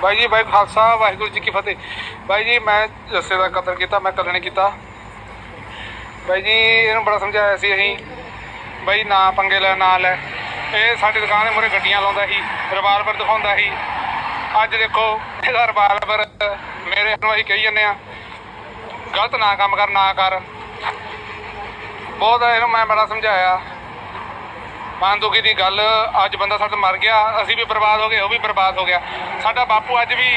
ਬਾਈ ਜੀ, ਬਾਈ ਖਾਲਸਾ, ਵਾਹਿਗੁਰੂ ਜੀ ਕੀ ਫਤਿਹ। ਬਾਈ ਜੀ, ਮੈਂ ਜੱਸੇ ਦਾ ਕਤਲ ਕੀਤਾ, ਮੈਂ ਕਤਲ ਨਹੀਂ ਕੀਤਾ। ਬਾਈ ਜੀ, ਇਹਨੂੰ ਬੜਾ ਸਮਝਾਇਆ ਸੀ ਅਸੀਂ। ਬਾਈ, ਨਾ ਪੰਗੇ ਲੈ, ਨਾ ਲੈ। ਇਹ ਸਾਡੀ ਦੁਕਾਨ ਦੇ ਮੂਹਰੇ ਗੱਡੀਆਂ ਲਾਉਂਦਾ ਸੀ ਰਿਵਾਲਵਰ ਦਿਖਾਉਂਦਾ ਸੀ। ਅੱਜ ਦੇਖੋ, ਇਹਦਾ ਰਿਵਾਲਵਰ ਮੇਰੇ ਨੂੰ ਅਸੀਂ ਕਹੀ ਜਾਂਦੇ ਆ ਗਲਤ ਨਾ ਕੰਮ ਕਰ, ਨਾ ਕਰ। ਬਹੁਤ ਇਹਨੂੰ ਮੈਂ ਬੜਾ ਸਮਝਾਇਆ। ਮਨ ਦੀ ਗੱਲ, ਅੱਜ ਬੰਦਾ ਸਾਡਾ ਮਰ ਗਿਆ, ਅਸੀਂ ਵੀ ਬਰਬਾਦ ਹੋ ਗਏ, ਉਹ ਵੀ ਬਰਬਾਦ ਹੋ ਗਿਆ। ਸਾਡਾ ਬਾਪੂ ਅੱਜ ਵੀ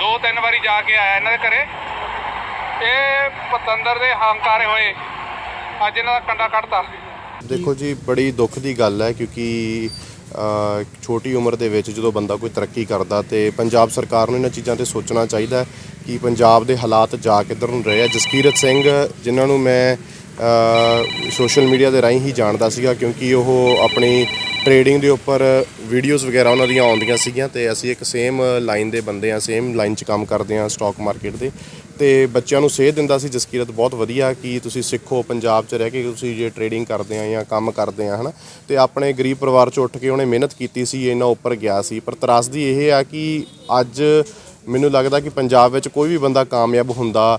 ਦੋ ਤਿੰਨ ਵਾਰੀ ਜਾ ਕੇ ਆਇਆ ਇਹਨਾਂ ਦੇ ਘਰੇ। ਇਹ ਪਤੰਦਰ ਦੇ ਹੰਕਾਰੇ ਹੋਏ, ਅੱਜ ਇਹਨਾਂ ਦਾ ਕੰਡਾ ਕੱਢਤਾ। ਦੇਖੋ ਜੀ, ਬੜੀ ਦੁੱਖ ਦੀ ਗੱਲ ਹੈ ਕਿਉਂਕਿ ਛੋਟੀ ਉਮਰ ਦੇ ਵਿੱਚ ਜਦੋਂ ਬੰਦਾ ਕੋਈ ਤਰੱਕੀ ਕਰਦਾ ਤੇ ਪੰਜਾਬ ਸਰਕਾਰ ਨੂੰ ਇਹਨਾਂ ਚੀਜ਼ਾਂ ਤੇ ਸੋਚਣਾ ਚਾਹੀਦਾ ਕਿ ਪੰਜਾਬ ਦੇ ਹਾਲਾਤ ਜਾ ਕਿੱਧਰ ਨੂੰ ਰਹੇ ਆ ਜਸਕੀਰਤ ਸਿੰਘ, ਜਿਨ੍ਹਾਂ ਨੂੰ ਮੈਂ ਸੋਸ਼ਲ ਮੀਡੀਆ ਦੇ ਰਾਹੀਂ ਹੀ ਜਾਣਦਾ ਸੀਗਾ ਕਿਉਂਕਿ ਉਹ ਆਪਣੀ ਟ੍ਰੇਡਿੰਗ ਦੇ ਉੱਪਰ ਵੀਡੀਓਜ਼ ਵਗੈਰਾ ਉਹਨਾਂ ਦੀਆਂ ਆਉਂਦੀਆਂ ਸੀਗੀਆਂ ਤੇ ਅਸੀਂ ਇੱਕ ਸੇਮ ਲਾਈਨ ਦੇ ਬੰਦੇ ਆ ਸੇਮ ਲਾਈਨ 'ਚ ਕੰਮ ਕਰਦੇ ਆ ਸਟਾਕ ਮਾਰਕੀਟ ਦੇ। ਤੇ ਬੱਚਿਆਂ ਨੂੰ ਸੇਧ ਦਿੰਦਾ ਸੀ, ਜਸਕੀਰਤ, ਬਹੁਤ ਵਧੀਆ ਕਿ ਤੁਸੀਂ ਸਿੱਖੋ, ਪੰਜਾਬ 'ਚ ਰਹਿ ਕੇ ਤੁਸੀਂ ਜੇ ਟ੍ਰੇਡਿੰਗ ਕਰਦੇ ਆ ਜਾਂ ਕੰਮ ਕਰਦੇ ਆ ਹਨਾ। ਤੇ ਆਪਣੇ ਗਰੀਬ ਪਰਿਵਾਰ 'ਚ ਉੱਠ ਕੇ ਉਹਨੇ ਮਿਹਨਤ ਕੀਤੀ ਸੀ ਇਹਨਾਂ ਉੱਪਰ ਗਿਆ ਸੀ। ਪਰ ਤਰਾਸਦੀ ਇਹ ਆ ਕਿ ਅੱਜ ਮੈਨੂੰ ਲੱਗਦਾ ਕਿ ਪੰਜਾਬ ਵਿੱਚ ਕੋਈ ਵੀ ਬੰਦਾ ਕਾਮਯਾਬ ਹੁੰਦਾ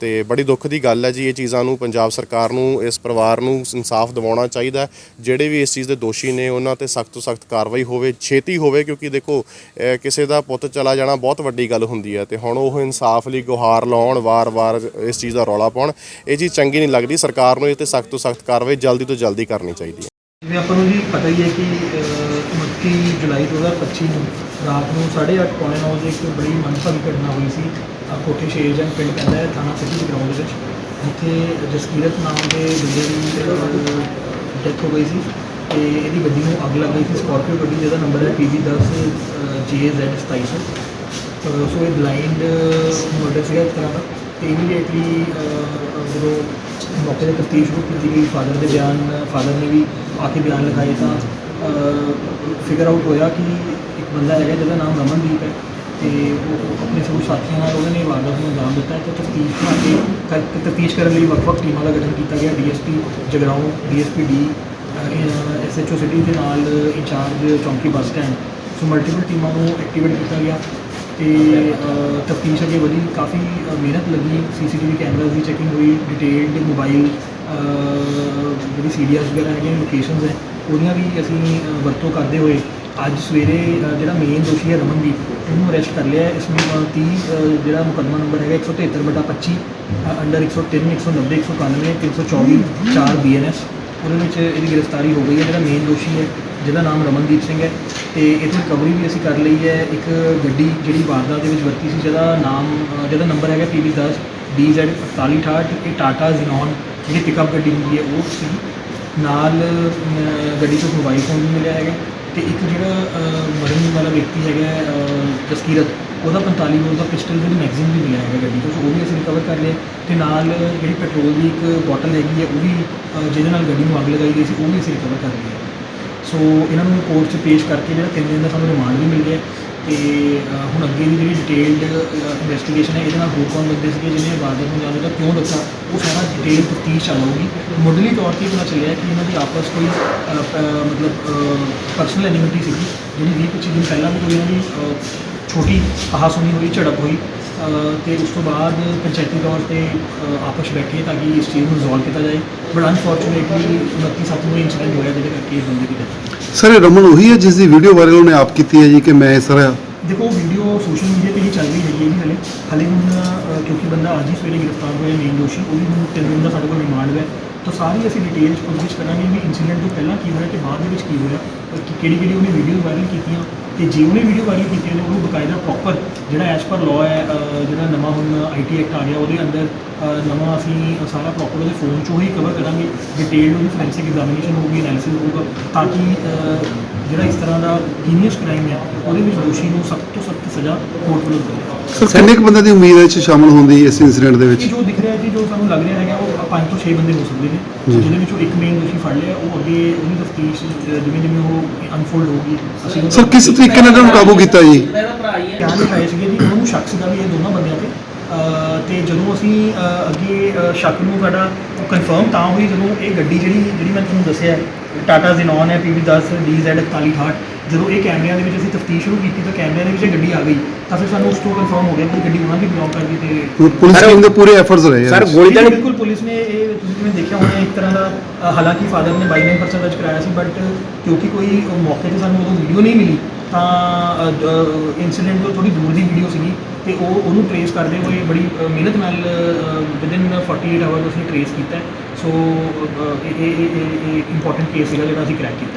ਤੇ ਬੜੀ ਦੁੱਖ ਦੀ ਗੱਲ ਹੈ ਜੀ, ਇਹ ਚੀਜ਼ਾਂ ਨੂੰ ਪੰਜਾਬ ਸਰਕਾਰ ਨੂੰ, ਇਸ ਪਰਿਵਾਰ ਨੂੰ ਇਨਸਾਫ ਦਿਵਾਉਣਾ ਚਾਹੀਦਾ ਜਿਹੜੇ ਵੀ ਇਸ ਚੀਜ਼ ਦੇ ਦੋਸ਼ੀ ਨੇ, ਉਹਨਾਂ ਤੇ ਸਖਤ ਤੋਂ ਸਖਤ ਕਾਰਵਾਈ ਹੋਵੇ, ਛੇਤੀ ਹੋਵੇ, ਕਿਉਂਕਿ ਦੇਖੋ ਕਿਸੇ ਦਾ ਪੁੱਤ ਚਲਾ ਜਾਣਾ ਬਹੁਤ ਵੱਡੀ ਗੱਲ ਹੁੰਦੀ ਹੈ ਤੇ ਹੁਣ ਉਹ ਇਨਸਾਫ ਲਈ ਗੁਹਾਰ ਲਾਉਣ, ਵਾਰ-ਵਾਰ ਇਸ ਚੀਜ਼ ਦਾ ਰੌਲਾ ਪਾਉਣ, ਇਹ ਚੀਜ਼ ਚੰਗੀ ਨਹੀਂ ਲੱਗਦੀ। ਸਰਕਾਰ ਨੂੰ ਇਹ ਤੇ ਸਖਤ ਤੋਂ ਸਖਤ ਕਾਰਵਾਈ ਜਲਦੀ ਤੋਂ ਜਲਦੀ ਕਰਨੀ ਚਾਹੀਦੀ ਹੈ। ਜਿਵੇਂ ਆਪਾਂ ਨੂੰ ਜੀ ਪਤਾ ਹੀ ਹੈ ਕਿ 29 ਜੁਲਾਈ 2025 ਨੂੰ ਰਾਤ ਨੂੰ 8:30 ਪੌਣੇ ਨੌ ਵਜੇ ਇੱਕ ਬੜੀ ਮੰਦਭਾਗੀ ਘਟਨਾ ਹੋਈ ਸੀ। ਕੋਠੀ ਸ਼ੇਰਜੰਗ ਪਿੰਡ ਪੈਂਦਾ ਹੈ, ਥਾਣਾ ਸਿਟੀ ਗਰਾਊਂਡ ਦੇ ਵਿੱਚ। ਜਿੱਥੇ ਜਸਕੀਰਤ ਨਾਮ ਦੇ ਬੰਦੇ ਦੀ ਡੈਥ ਹੋ ਗਈ ਸੀ ਤੇ ਇਹਦੀ ਗੱਡੀ ਨੂੰ ਅੱਗ ਲੱਗ ਗਈ ਸੀ, ਸਕਾਰਪੀਓ ਗੱਡੀ ਜਿਹਦਾ ਨੰਬਰ ਹੈ PV10 JZ 2700 ਅਹ ਸੋ। ਇਹ ਬਲਾਈਂਡ ਮਰਡਰ ਸੀਗਾ ਇੱਕ ਤਰ੍ਹਾਂ ਦਾ। ਤੇ ਇਮੀਡੀਏਟਲੀ ਜਦੋਂ ਮੌਕੇ ਤੇ ਤਫਤੀਸ਼ ਸ਼ੁਰੂ ਕੀਤੀ ਗਈ ਫਾਦਰ ਦੇ ਬਿਆਨ ਫਾਦਰ ਨੇ ਵੀ ਆ ਕੇ ਬਿਆਨ ਲਿਖਾਏ ਤਾਂ ਫਿਗਰ ਆਊਟ ਹੋਇਆ ਕਿ ਇੱਕ ਬੰਦਾ ਹੈਗਾ ਜਿਹਦਾ ਨਾਮ ਰਮਨਦੀਪ ਹੈ। ਤੇ ਉਹ ਆਪਣੇ ਸਭ ਸਾਥੀਆਂ ਨਾਲ ਉਹਨਾਂ ਨੇ ਵਾਰਦਾਤ ਨੂੰ ਅੰਜਾਮ ਦਿੱਤਾ ਹੈ ਤੇ ਤਫਤੀਸ਼ ਬਣਾ ਕੇ ਤਫਤੀਸ਼ ਕਰਨ ਲਈ ਵੱਖ-ਵੱਖ ਟੀਮਾਂ ਦਾ ਗਠਨ ਕੀਤਾ ਗਿਆ। DSP Jagraon DSP D SHO city ਦੇ ਨਾਲ ਇੰਚਾਰਜ ਚੌਂਕੀ ਬੱਸ ਸਟੈਂਡ। ਸੋ ਮਲਟੀਪਲ ਟੀਮਾਂ ਨੂੰ ਐਕਟੀਵੇਟ ਕੀਤਾ ਗਿਆ ਤੇ ਤਫਤੀਸ਼ ਅੱਗੇ ਵਧੀ। ਕਾਫੀ ਅ, ਮਿਹਨਤ ਲੱਗੀ। ਸੀਸੀਟੀਵੀ ਕੈਮਰਾਜ਼ ਦੀ ਚੈਕਿੰਗ ਹੋਈ। ਡਿਟੇਲਡ ਮੋਬਾਈਲ ਜਿਹੜੀ ਸੀਡੀਆਰਸ ਵਗੈਰਾ ਹੈਗੀਆਂ ਲੋਕੇਸ਼ਨਸ ਹੈ ਉਹਦੀਆਂ ਵੀ ਅਸੀਂ ਅ, ਵਰਤੋਂ ਕਰਦੇ ਹੋਏ ਅੱਜ ਸਵੇਰੇ ਅ, ਜਿਹੜਾ ਮੇਨ ਦੋਸ਼ੀ ਹੈ ਰਮਨਦੀਪ ਇਹਨੂੰ ਅਰੈਸਟ ਕਰ ਲਿਆ ਹੈ। ਇਸ ਨੂੰ 30 ਜਿਹੜਾ ਮੁਕੱਦਮਾ ਨੰਬਰ ਹੈਗਾ 173 ਬਟਾ 25 ਅੰਡਰ 103 190 191 324 4 ਬੀਐਨਐਸ ਉਹਦੇ ਵਿੱਚ ਇਹਦੀ ਗ੍ਰਿਫਤਾਰੀ ਹੋ ਗਈ ਹੈ ਜਿਹੜਾ ਮੇਨ ਦੋਸ਼ੀ ਹੈ ਜਿਹਦਾ ਨਾਮ ਰਮਨਦੀਪ ਸਿੰਘ ਹੈ। ਤੇ ਇਹਦੀ ਰਿਕਵਰੀ ਵੀ ਅਸੀਂ ਕਰ ਲਈ ਹੈ। ਇੱਕ ਗੱਡੀ ਜਿਹੜੀ ਵਾਰਦਾਤ ਦੇ ਵਿੱਚ ਵਰਤੀ ਸੀ ਜਿਹਦਾ ਨਾਮ ਅ, ਜਿਹਦਾ ਨੰਬਰ ਹੈਗਾ PB10 DZ 4868 ਇਹ ਟਾਟਾ ਜ਼ੀਨੋਨ ਜਿਹੜੀ ਪਿਕਅਪ ਗੱਡੀ ਹੁੰਦੀ ਹੈ ਉਹ ਸੀ। ਨਾਲ ਅ, ਗੱਡੀ ਤੋਂ ਮੋਬਾਈਲ ਫੋਨ ਵੀ ਮਿਲਿਆ ਹੈਗਾ। ਤੇ ਇੱਕ ਜਿਹੜਾ ਮਰਨ ਵਾਲਾ ਵਿਅਕਤੀ ਹੈਗਾ ਅ, ਜਸਕੀਰਤ ਉਹਦਾ 45 ਬੋਰ ਦਾ ਪਿਸਟਲ ਜਿਹੜੀ ਮੈਗਜ਼ੀਨ ਵੀ ਮਿਲਿਆ ਹੈਗਾ ਗੱਡੀ ਤੋਂ ਸੋ ਉਹ ਵੀ ਅਸੀਂ ਰਿਕਵਰ ਕਰ ਲਿਆ ਤੇ ਨਾਲ ਜਿਹੜੀ ਪੈਟਰੋਲ ਦੀ ਇੱਕ ਬੋਟਲ ਹੈਗੀ ਹੈ ਉਹ ਵੀ ਜਿਹਦੇ ਨਾਲ ਗੱਡੀ ਨੂੰ ਅੱਗ ਲਗਾਈ ਗਈ ਸੀ ਉਹ ਵੀ ਅਸੀਂ ਰਿਕਵਰ ਕਰ ਲਈ ਹੈ ਸੋ ਇਹਨਾਂ ਨੂੰ ਕੋਰਟ 'ਚ ਪੇਸ਼ ਕਰਕੇ ਜਿਹੜਾ ਤਿੰਨ ਦਿਨ ਦਾ ਸਾਨੂੰ ਰਿਮਾਂਡ ਵੀ ਮਿਲ ਗਿਆ। ਤੇ ਅ, ਹੁਣ ਅੱਗੇ ਦੀ ਜਿਹੜੀ ਡਿਟੇਲਡ ਇਨਵੈਸਟੀਗੇਸ਼ਨ ਹੈ ਇਹਦੇ ਨਾਲ ਹੋਰ ਕੌਣ ਬੰਦੇ ਸੀਗੇ ਜਿਹਨੇ ਵਾਰਦਾਤ ਨੂੰ ਜਾਣਦਾ ਕਿਉਂ ਦੱਸਿਆ ਉਹ ਸਾਰਾ ਡਿਟੇਲ ਤਫਤੀਸ਼ ਚੱਲੂਗੀ। ਮੁੱਢਲੀ ਤੌਰ ਤੇ ਇਹ ਪਤਾ ਚੱਲਿਆ ਕਿ ਇਹਨਾਂ ਦੀ ਆਪਸ ਕੋਈ ਅ, ਪ- ਮਤਲਬ ਪਰਸਨਲ ਐਨਿਮਿਟੀ ਸੀਗੀ ਜਿਹੜੀ ਵੀਹ 25 ਦਿਨ ਪਹਿਲਾਂ ਵੀ ਕੋਈ ਇਹਨਾਂ ਦੀ ਅ, ਛੋਟੀ ਕਹਾਸੁਣੀ ਹੋਈ ਝੜਪ ਹੋਈ। ਤੇ ਉਸ ਤੋਂ ਬਾਅਦ ਪੰਚਾਇਤੀ ਤੌਰ ਤੇ ਆਪਸ ਬੈਠੇ ਤਾਂ ਕਿ ਇਸ ਚੀਜ਼ ਨੂੰ ਰਿਜ਼ੋਲਵ ਕੀਤਾ ਜਾਏ। ਬਟ ਅਨਫੋਰਚੂਨੇਟਲੀ 29 ਸੱਤ ਨੂੰ ਇਨਸੀਡੈਂਟ ਹੋਇਆ ਜਿਹਦੇ ਕਰਕੇ ਇਹ ਬੰਦੇ ਦੀ ਗਈ। ਸਰ ਇਹ ਰਮਨ ਉਹੀ ਹੈ ਜਿਸ ਦੀ ਵੀਡੀਓ ਵਾਇਰਲ ਉਹਨੇ ਆਪ ਕੀਤੀ ਹੈ ਜੀ ਕਿ ਮੈਂ ਤਰ੍ਹਾਂ ਦੇਖੋ ਵੀਡੀਓ ਸੋਸ਼ਲ ਮੀਡੀਆ ਤੇ ਹੀ ਚੱਲ ਰਹੀ ਹੈਗੀ ਹੈ ਜੀ ਹਲੇ। ਹਲੇ ਹੁਣ ਕਿਉਂਕਿ ਬੰਦਾ ਅੱਜ ਹੀ ਸਵੇਰੇ ਗ੍ਰਿਫਤਾਰ ਹੋਇਆ ਮੇਨ ਦੋਸ਼ੀ। ਉਹਦੀ ਹੁਣ ਤਿੰਨ ਦਿਨ ਦਾ ਸਾਡੇ ਕੋਲ ਰਿਮਾਂਡ ਹੈ। ਤਾਂ ਸਾਰੀ ਅਸੀਂ ਡਿਟੇਲ ਚ ਪੁੱਛਗਿੱਛ ਕਰਾਂਗੇ ਵੀ ਇਨਸੀਡੈਂਟ ਤੋਂ ਪਹਿਲਾਂ ਕੀ ਹੋਇਆ ਤੇ ਬਾਅਦ ਦੇ ਵਿੱਚ ਕੀ ਹੋਇਆ ਕਿ ਕਿਹੜੀ ਕਿਹੜੀ ਉਹਨੇ ਵੀਡੀਓ ਵਾਇਰਲ ਕੀਤੀਆਂ ਤੇ ਜੇ ਉਹਨੇ ਵੀਡੀਓ ਵਾਇਰਲ ਕੀਤੀਆਂ ਨੇ ਉਹਨੂੰ ਬਕਾਇਦਾ ਪ੍ਰੋਪਰ ਜਿਹੜਾ ਐਸ ਪਰ ਲਾਅ ਹੈ ਜਿਹੜਾ ਨਵਾਂ ਹੁਣ ਆਈਟੀ ਐਕਟ ਆ ਗਿਆ ਉਹਦੇ ਅੰਦਰ ਨਵਾਂ ਅਸੀਂ ਸਾਰਾ ਪ੍ਰੋਪਰ ਉਹਦੇ ਫੋਨ ਚੋਂ ਹੀ ਕਵਰ ਕਰਾਂਗੇ। ਡਿਟੇਲਡ ਉਹਦੀ ਫੋਰੈਂਸਿਕ ਐਗਜ਼ਾਮੀਨੇਸ਼ਨ ਹੋਊਗੀ ਐਨਾਲਿਸਿਸ ਹੋਊਗਾ ਤਾਂ ਕਿ ਜਿਹੜਾ ਇਸ ਤਰ੍ਹਾਂ ਦਾ ਹੀਨੀਅਸ ਕ੍ਰਾਈਮ ਹੈ ਉਹਦੇ ਵਿੱਚ ਦੋਸ਼ੀ ਨੂੰ ਸਖਤ ਤੋਂ ਸਖਤ ਸਜ਼ਾ ਕੋਰਟ ਵੱਲੋਂ ਦੇਵੇ ਸਰ ਕਿੰਨੇ ਕੁ ਬੰਦੇ ਦੀ ਉਮੀਦ ਹੈ ਇਸ 'ਚ ਸ਼ਾਮਲ ਹੋਣ ਦੀ ਇਸ ਇਨਸੀਡੈਂਟ ਦੇ ਵਿੱਚ? ਜੋ ਦਿਖ ਰਿਹਾ ਜੀ ਜੋ ਸਾਨੂੰ ਲੱਗ ਰਿਹਾ ਹੈਗਾ ਉਹ ਪੰਜ ਤੋਂ 6 ਬੰਦੇ ਹੋ ਸਕਦੇ ਨੇ। ਜਿਹਦੇ ਵਿੱਚੋਂ ਇੱਕ ਮੇਨ ਦੋਸ਼ੀ ਫੜ ਲਿਆ ਉਹ ਅੱਗੇ ਉਹਦੀ ਤਫਤੀਸ਼ ਜਿਵੇਂ ਜਿਵੇਂ ਉਹ ਅਨਫੋਲਡ ਹੋਊਗੀ ਅਸੀਂ ਸਰ ਕਿਸ ਤਰੀਕੇ ਨਾਲ ਇਹਨਾਂ ਨੂੰ ਕਾਬੂ ਕੀਤਾ ਜੀ? ਬਿਆਨ ਲਿਖਾਏ ਸੀਗੇ ਜੀ ਉਹਨਾਂ ਸ਼ੱਕ ਸੀਗਾ ਵੀ ਇਹ ਦੋਨਾਂ ਬੰਦਿਆਂ ਤੇ। ਅਹ ਤੇ ਜਦੋਂ ਅਸੀਂ ਅਹ ਅੱਗੇ ਅਹ ਸ਼ੱਕ ਨੂੰ ਸਾਡਾ ਕਨਫਰਮ ਤਾਂ ਹੋਈ ਜਦੋਂ ਇਹ ਗੱਡੀ ਜਿਹੜੀ ਜਿਹੜੀ ਮੈਂ ਤੁਹਾਨੂੰ ਦੱਸਿਆ ਟਾਟਾ ਜ਼ੀਨੋਨ ਹੈ ਪੀਵੀ 10 DZ 4168 ਜਦੋਂ ਇਹ ਕੈਮਰਿਆਂ ਦੇ ਵਿੱਚ ਅਸੀਂ ਤਫਤੀਸ਼ ਸ਼ੁਰੂ ਕੀਤੀ ਤਾਂ ਕੈਮਰਿਆਂ ਦੇ ਵਿੱਚ ਇਹ ਗੱਡੀ ਆ ਗਈ। ਤਾਂ ਫਿਰ ਸਾਨੂੰ ਉਸ ਤੋਂ ਕਨਫਰਮ ਹੋ ਗਿਆ ਕਿ ਗੱਡੀ ਉਹਨਾਂ ਦੀ ਬਿਲੋਂਗ ਕਰਦੀ ਤੇ ਪੁਲਿਸ ਟੀਮ ਦੇ ਪੂਰੇ ਐਫਰਟਸ ਰਹੇ ਸਰ ਆ ਗੋਲੀ ਤਾਂ ਜੀ, ਬਿਲਕੁਲ ਪੁਲਿਸ ਨੇ ਇਹ ਇੱਕ ਤਰ੍ਹਾਂ ਦਾ ਹਾਲਾਂਕਿ ਫਾਦਰ ਨੇ 22 ਨੰਬਰ ਦਰਜ ਕਰਾਇਆ ਸੀ ਬਟ ਕਿਉਂਕਿ ਕੋਈ ਮੌਕੇ ਤੇ ਸਾਨੂੰ ਉਦੋਂ ਵੀਡੀਓ ਨਹੀਂ ਮਿਲੀ ਤਾਂ ਇਨਸੀਡੈਂਟ ਤੋਂ ਥੋੜੀ ਦੂਰ ਦੀ ਵੀਡੀਓ ਸੀਗੀ ਤੇ ਉਹ ਉਹਨੂੰ ਟਰੇਸ ਕਰਦੇ ਹੋਏ ਬੜੀ ਮਿਹਨਤ ਨਾਲ ਵਿਦਿਨ 48 ਆਵਰਸ ਉਸਨੇ ਟਰੇਸ ਕੀਤਾ। ਸੋ ਅ, ਇਹ ਇਹ ਇੰਪੋਰਟੈਂਟ ਕੇਸ ਸੀਗਾ ਜਿਹੜਾ ਅਸੀਂ ਕ੍ਰੈਕ ਕੀਤਾ।